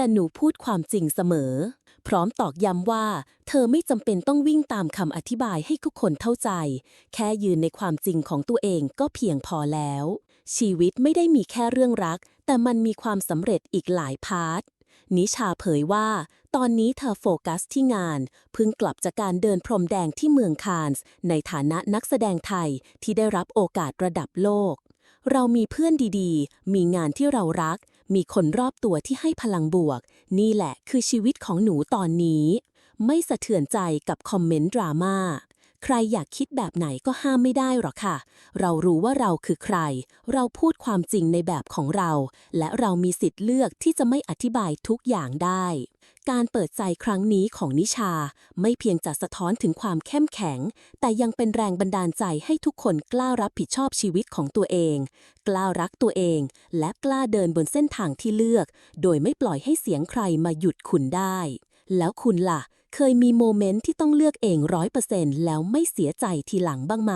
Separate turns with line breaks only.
แต่หนูพูดความจริงเสมอ พร้อมตอกย้ำว่า เธอไม่จำเป็นต้องวิ่งตามคำอธิบายให้ทุกคนเข้าใจ แค่ยืนในความจริงของตัวเองก็เพียงพอแล้ว ชีวิตไม่ได้มีแค่เรื่องรัก แต่มันมีความสำเร็จอีกหลายพาร์ทนิชาเผยว่า ตอนนี้เธอโฟกัสที่งานเพิ่งกลับจากการเดินพรมแดงที่เมืองคานส์ ในฐานะนักแสดงไทยที่ได้รับโอกาสระดับโลก เรามีเพื่อนดีๆ มีงานที่เรารัก มีคนรอบตัวที่ให้พลังบวก นี่แหละคือชีวิตของหนูตอนนี้ ไม่สะเทือนใจกับคอมเมนต์ดราม่า ใครอยากคิดแบบไหนก็ห้ามไม่ได้หรอกค่ะ เรารู้ว่าเราคือใคร เราพูดความจริงในแบบของเรา และเรามีสิทธิ์เลือกที่จะไม่อธิบายทุกอย่างได้ การเปิดใจครั้งนี้ของนิชา ไม่เพียงจะสะท้อนถึงความเข้มแข็ง แต่ยังเป็นแรงบันดาลใจให้ทุกคนกล้ารับผิดชอบชีวิตของตัวเอง กล้ารักตัวเอง และกล้าเดินบนเส้นทางที่เลือก โดยไม่ปล่อยให้เสียงใครมาหยุดคุณได้ แล้วคุณล่ะ เคยมีโมเมนต์ที่ต้องเลือกเองร้อยเปอร์เซ็นต์แล้วไม่เสียใจทีหลังบ้างไหม